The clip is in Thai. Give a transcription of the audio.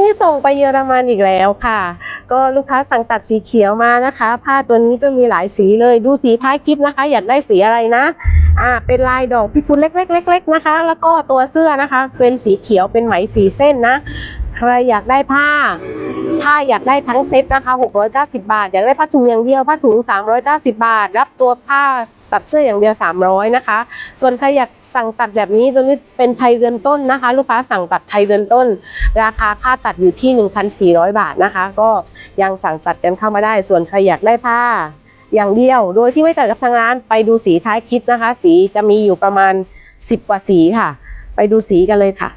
นี้ส่งไปเยอรมันอีกแล้วค่ะ ก็ลูกค้าสั่งตัดสีเขียวมานะคะ ผ้าตัวนี้ก็มีหลายสีเลย ดูสีท้ายคลิปนะคะ อยากได้สีอะไรนะ อ่า เป็นลายดอกพิกุลเล็กๆๆๆนะคะ แล้วก็ตัวเสื้อนะคะ เป็นสีเขียวเป็นไหมสีเส้นนะ ใครอยากได้ผ้า ถ้าอยากได้ทั้งเซ็ตนะคะ 690 บาท อยากได้ผ้าถุงอย่างเดียว ผ้าถุง 390 บาท รับตัวผ้า ตัดเสื้ออย่างเดียว 300 นะคะ ส่วนใครอยากสั่งตัดแบบนี้ตัวนี้เป็นไทยเดือนต้นนะคะ ลูกค้าสั่งตัดไทยเดือนต้น ราคาค่าตัดอยู่ที่ 1,400 บาทนะคะ ก็ยังสั่งตัดกันเข้ามาได้ ส่วนใครอยากได้ผ้าอย่างเดียว โดยที่ไม่ตัดกับทางร้านไปดูสีท้ายคลิปนะคะ สีจะมีอยู่ประมาณ 10 กว่าสีค่ะ ไปดูสีกันเลยค่ะ